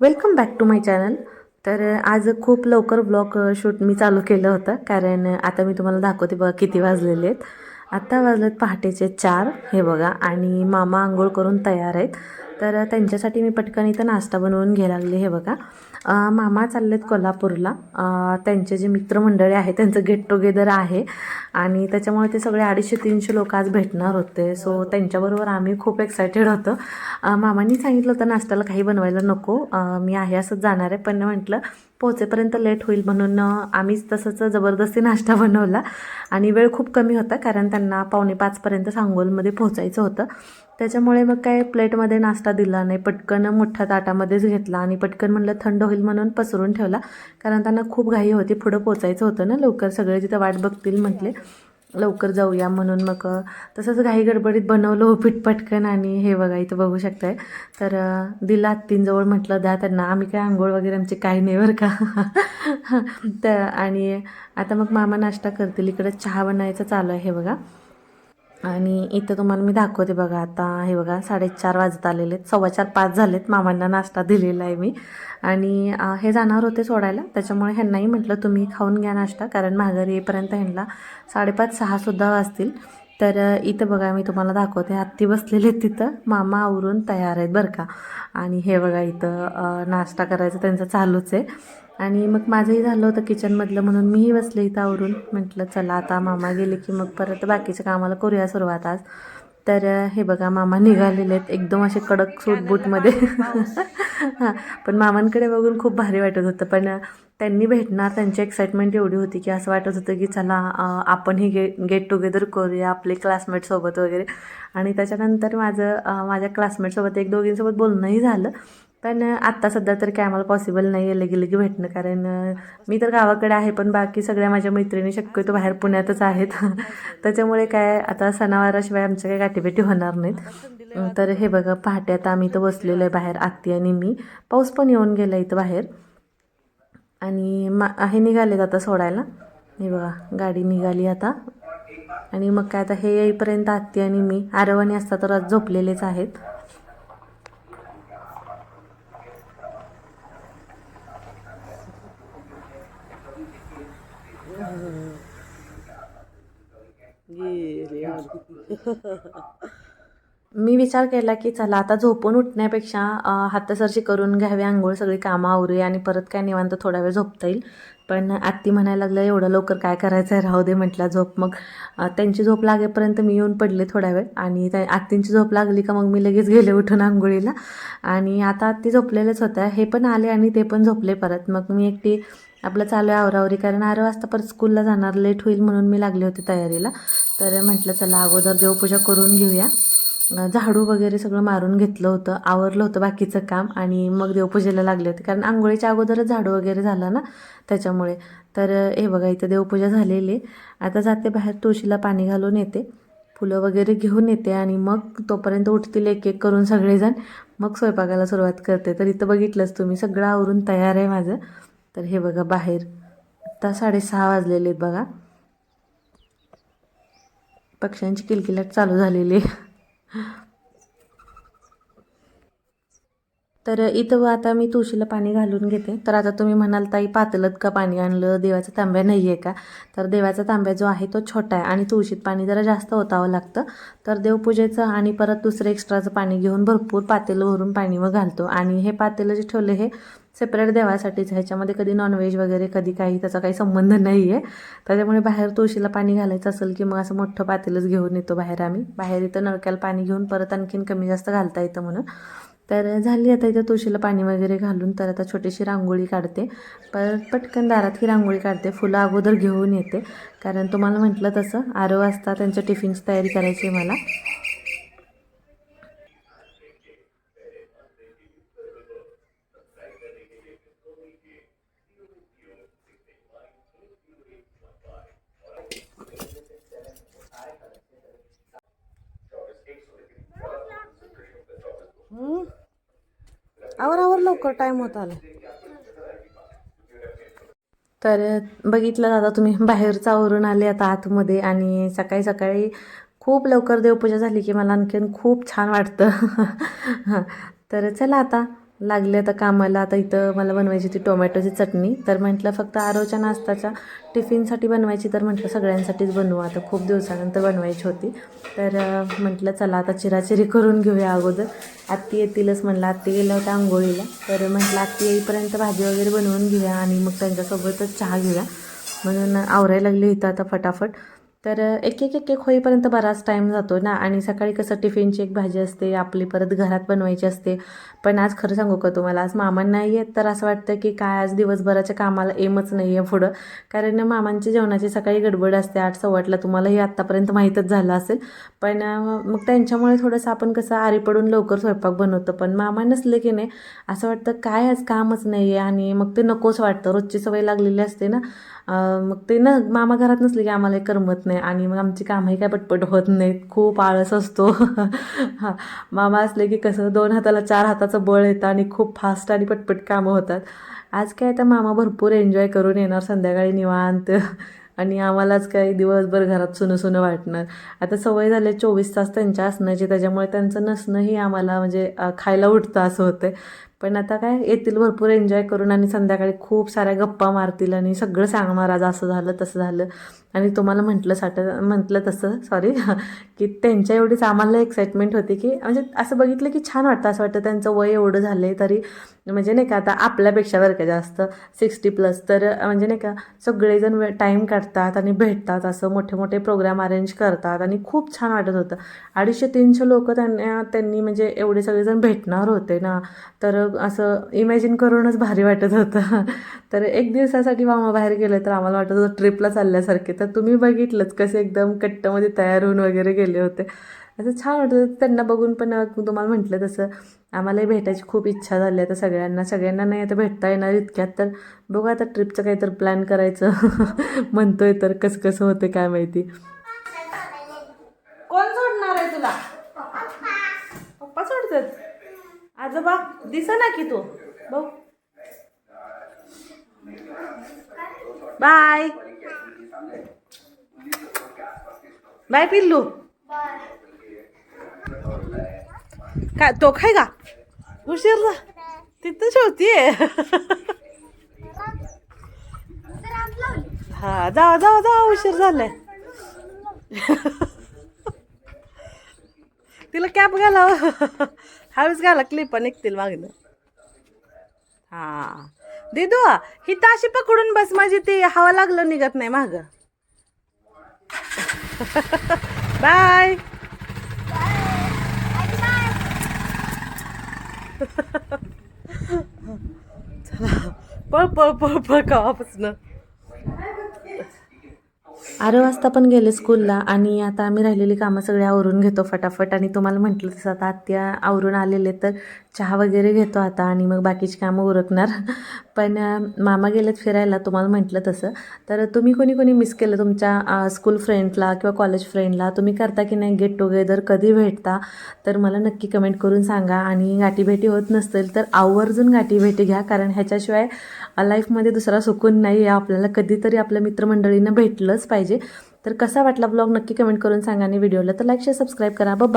Welcome back to my channel तर आज खूप लवकर ब्लॉग शूट मी चालू केलं होतं. कारण आता मी तुम्हाला दाखवते बघा किती वाजलेले आहेत. आत्ता वाजलेत पहाटेचे चार हे बघा. आणि मामा आंघोळ करून तयार आहेत. तर त्यांच्यासाठी मी पटकन इथं नाश्ता बनवून घ्यायला लागले हे बघा. मामा चाललेत कोल्हापूरला. त्यांचे जे मित्रमंडळी आहे त्यांचं गेट टुगेदर आहे. आणि त्याच्यामुळे ते सगळे अडीचशे तीनशे लोक आज भेटणार होते. सो त्यांच्याबरोबर आम्ही खूप एक्सायटेड होतो. मामांनी सांगितलं होतं नाश्त्याला काही बनवायला नको. मी आहे असंच जाणार आहे. पण म्हटलं पोहोचेपर्यंत लेट होईल म्हणून आम्हीच तसंच जबरदस्ती नाश्ता बनवला. आणि वेळ खूप कमी होता कारण त्यांना पावणे पाचपर्यंत सांगोलमध्ये पोहोचायचं होतं. त्याच्यामुळे मग काय प्लेटमध्ये नाश्ता दिला नाही. पटकन मोठ्या ताटामध्येच घेतला आणि पटकन म्हणलं थंड होईल म्हणून पसरून ठेवला. कारण त्यांना खूप घाई होती. पुढं पोचायचं होतं ना लवकर. सगळे तिथं वाट बघतील म्हटले लवकर जाऊया. म्हणून मग तसंच घाई गडबडीत बनवलं हो उपीट पटकन आणि हे बघा इथं बघू शकताय. तर दिला आत्तींजवळ म्हटलं द्या त्यांना. आम्ही काय आंघोळ वगैरे आमची काही नाही बरं का. तर आणि आता मग मामा नाश्ता करतील. इकडं चहा बनायचं चालू आहे हे बघा. आणि इथं तुम्हाला मी दाखवते बघा आता हे बघा साडेचार वाजत आलेले आहेत. सव्वा चार पाच झालेत. मामांना नाश्ता दिलेला आहे मी. आणि हे जाणार होते सोडायला. त्याच्यामुळे ह्यांनाही म्हटलं तुम्ही खाऊन घ्या नाश्ता. कारण माघारी येईपर्यंत ह्यांना साडेपाच सहासुद्धा वाजतील. तर इथं बघा मी तुम्हाला दाखवते. हत्ती बसलेले आहेत तिथं. मामा आवरून तयार आहेत बरं का. आणि हे बघा इथं नाश्ता करायचं त्यांचं चालूच आहे. आणि मग माझंही झालं होतं किचनमधलं म्हणून मीही बसले इथं आवरून. म्हटलं चला आता मामा गेले की मग परत बाकीच्या कामाला करूया सुरुवात आज. तर हे बघा मामा निघालेले आहेत. एकदम असे कडक सूट बूटमध्ये. हां पण मामांकडे बघून खूप भारी वाटत होतं. पण त्यांनी भेटणार त्यांची एक्साइटमेंट एवढी होती की असं वाटत होतं की चला आपणही गे गेट टुगेदर करूया आपले क्लासमेटसोबत वगैरे. आणि त्याच्यानंतर माझं माझ्या क्लासमेटसोबत एक दोघींसोबत बोलणंही झालं. पण आत्ता सध्या तर काय आम्हाला पॉसिबल नाही आहे लगे लगे भेटणं कारण मी तर गावाकडे आहे पण बाकी सगळ्या माझ्या मैत्रिणी शक्यतो बाहेर पुण्यातच आहेत. त्याच्यामुळे काय आता सणावाराशिवाय आमच्या काही गाठीभेटी होणार नाहीत. तर हे बघा पहाटे आता आम्ही इथं बसलेलो आहे बाहेर आत्ती आणि मी. पाऊस पण येऊन गेला इथं बाहेर. आणि मा हे निघालेत आता सोडायला. हे बघा गाडी निघाली आता. आणि मग काय आता हे येईपर्यंत आत्ती आणि मी आरवणी असता तर आज झोपलेलेच आहेत. मी विचार केला की चला आता झोपून उठण्यापेक्षा हातासरशी करून घ्यावी आंघोळ सगळी कामं आवरूया आणि परत काय निवांत थोडा वेळ झोपता येईल. पण आत्ती म्हणायला लागलं एवढं लवकर काय करायचं आहे राहू दे म्हटलं झोप. मग त्यांची झोप लागेपर्यंत मी येऊन पडले थोडा वेळ. आणि त्या आत्तींची झोप लागली का मग मी लगेच गेले उठून आंघोळीला. आणि आता आत्ती झोपलेल्याच होत्या. हे पण आले आणि ते पण झोपले परत. मग मी एकटी आपलं चालू आहे आवरावरी कारण आठ वाजता परत स्कूलला जाणार. लेट होईल म्हणून मी लागले होते तयारीला. तर म्हटलं चला अगोदर देवपूजा करून घेऊया. झाडू वगैरे सगळं मारून घेतलं होतं आवरलं होतं बाकीचं काम आणि मग देवपूजेला लागले होते. कारण आंघोळीच्या अगोदरच झाडू वगैरे झालं ना त्याच्यामुळे. तर हे बघा इथं देवपूजा झालेली आहे. आता जाते बाहेर तुळशीला पाणी घालून येते. फुलं वगैरे घेऊन येते आणि मग तोपर्यंत उठतील एक एक करून सगळेजण. मग स्वयंपाकाला सुरुवात करते. तर इथं बघितलंच तुम्ही सगळं आवरून तयार आहे माझं. तर हे बघा बाहेर. आता साडेसहा वाजलेले आहेत बघा. पक्ष्यांची किलकिलाट चालू झालेली आहे. तर इथं आता मी तुळशीला पाणी घालून घेते. तर आता तुम्ही म्हणाल ताई पातळत का पाणी आणलं? देवाचा तांब्या नाही आहे का? तर देवाचा तांब्या जो आहे तो छोटा आहे आणि तुळशीत पाणी जरा जास्त ओतावं लागतं. तर देवपूजेचं आणि परत दुसरं एक्स्ट्राचं पाणी घेऊन भरपूर पातेलं भरून पाणी मग घालतो. आणि हे पातेलं जे ठेवलं हे सेपरेट देवासाठीच. ह्याच्यामध्ये कधी नॉनव्हेज वगैरे कधी काही त्याचा काही संबंध नाही आहे त्याच्यामुळे बाहेर तुळशीला पाणी घालायचं असेल की मग असं मोठं पातेलंच घेऊन येतो बाहेर आम्ही. बाहेर इथं नळक्याला पाणी घेऊन परत आणखीन कमी जास्त घालता येतं म्हणून. तर झाली आता इथं तुळशीला पाणी वगैरे घालून तर आता छोटीशी रांगोळी काढते. परत पटकन दारात ही रांगोळी काढते. फुलं अगोदर घेऊन येते. कारण तुम्हाला म्हटलं तसं आरो वाजता त्यांच्या टिफिन्स तयारी करायची आहे मला. लवकर टाईम होत आला. तर बघितलं दादा तुम्ही बाहेरचं आवरून आले आता आतमध्ये आणि सकाळी सकाळी खूप लवकर देवपूजा झाली की मला आणखीन खूप छान वाटतं. तर चला आता. लागले आता कामाला. आता इथं मला बनवायची ती टोमॅटोची चटणी. तर म्हटलं फक्त आरोच्या नाश्ताच्या टिफिनसाठी बनवायची तर म्हटलं सगळ्यांसाठीच बनवू. आता खूप दिवसानंतर बनवायची होती. तर म्हटलं चला आता चिराचिरी करून घेऊया अगोदर. आत्ती येतीलच म्हणलं. आत्ती गेल्या होत्या आंघोळीला. तर म्हटलं आत्ती येईपर्यंत भाजी वगैरे बनवून घेऊया आणि मग त्यांच्यासोबतच चहा घेऊया. म्हणून आवरायला लागली इथं आता फटाफट. तर एक एक एक एक होईपर्यंत बराच टाईम जातो ना. आणि सकाळी कसं टिफिनची एक भाजी असते आपली परत घरात बनवायची असते. पण आज खरं सांगू का तुम्हाला? आज मामान नाही आहेत तर असं वाटतं की काय आज दिवसभराच्या कामाला एमच नाही आहे पुढं. कारण मामांची जेवणाची सकाळी गडबड असते. आठ सव्वाटला तुम्हाला हे आत्तापर्यंत माहीतच झालं असेल. पण मग त्यांच्यामुळे थोडंसं आपण कसं आरी पडून लवकर स्वयंपाक बनवतो. पण मामा नसले की नाही असं वाटतं काय आज कामच नाही आहे आणि मग ते नकोच वाटतं. रोजची सवय लागलेली असते ना. मग ते ना मामा घरात नसले की आम्हाला हे करमत नाही. आणि मग आमची कामही काय पटपट होत नाहीत. खूप आळस असतो. हां मामा असले की कसं दोन हाताला चार हाताचं बळ येतं आणि खूप फास्ट आणि पटपट कामं होतात. आज काय आता मामा भरपूर एन्जॉय करून येणार संध्याकाळी निवांत. आणि आम्हालाच काही दिवसभर घरात सुनं सुनं वाटणार. आता सवय झाली चोवीस तास त्यांच्या असण्याची. त्याच्यामुळे त्यांचं नसणंही आम्हाला म्हणजे खायला उठतं असं होतं पण आता काय येतील भरपूर एन्जॉय करून आणि संध्याकाळी खूप साऱ्या गप्पा मारतील आणि सगळं सांगणार आज असं झालं तसं झालं. आणि तुम्हाला म्हटलं साठ म्हटलं तसं सॉरी की त्यांच्या एवढीच आम्हाला एक्साइटमेंट होती की म्हणजे असं बघितलं की छान वाटतं असं वाटतं त्यांचं वय एवढं झालं आहे तरी म्हणजे नाही का आता आपल्यापेक्षा बरं का जास्त सिक्स्टी प्लस तर म्हणजे नाही का सगळेजण वे टाईम काढतात आणि भेटतात असं मोठे मोठे प्रोग्राम अरेंज करतात आणि खूप छान वाटत होतं. अडीचशे तीनशे लोक त्यांना त्यांनी म्हणजे एवढे सगळेजण भेटणार होते ना तर असं इमॅजिन करूनच भारी वाटत होतं. तर एक दिवसासाठी मामा बाहेर गेले तर आम्हाला वाटत होतं ट्रिपला चालल्यासारखे. तर तुम्ही बघितलंच कसे एकदम कट्टमध्ये तयार होऊन वगैरे गेले होते. असं छान वाटत होतं. त्यांना बघून पण तुम्हाला म्हटलं तसं आम्हालाही भेटायची खूप इच्छा झाली आता सगळ्यांना. सगळ्यांना नाही आता भेटता येणार इतक्यात. तर बघू आता ट्रिपचं काहीतरी प्लॅन करायचं. म्हणतोय तर कसं कसं होतं काय माहिती. कोण सोडणार आहे तुला? पप्पा सोडतात. आजोबा दिस ना की तू? बघ. बाय. बाय पिल्लू. काय तो खाय का? उशीर जा तिथं शेवतीये हा जावा जावा जावा उशीर झालाय. तिला कॅप घाला. हळूच घाला क्लिप निघतील मागणं हा. दिदू ही ताशी पकडून बस माझी ती हवा लागलं निघत नाही माग. बाय. पळ पळ पळ पळ कावापासनं अरे वाजता पण गेले स्कूलला आणि आता आम्ही राहिलेली कामं सगळी आवरून घेतो फटाफट. आणि तुम्हाला म्हटलं तसं आता आत्या आवरून आलेले तर चहा वगैरे घेतो आता आणि मग बाकीची कामं उरकणार. पण मामा गेलेत फिरायला तुम्हाला म्हटलं तसं. तर तुम्ही कोणी कोणी मिस केलं तुमच्या स्कूल फ्रेंडला किंवा कॉलेज फ्रेंडला तुम्ही करता की नाही गेट टुगेदर कधी भेटता? तर मला नक्की कमेंट करून सांगा. आणि गाठीभेटी होत नसतील तर आवर्जून गाठीभेटी घ्या. कारण ह्याच्याशिवाय लाईफमध्ये दुसरा सुकून नाही आहे. आपल्याला कधीतरी आपल्या मित्रमंडळींना भेटलंच पाहिजे. तर कसा वाटला ब्लॉग नक्की कमेंट करून सांगा. आणि व्हिडिओला तर लाईक शेअर सबस्क्राईब करा. बाय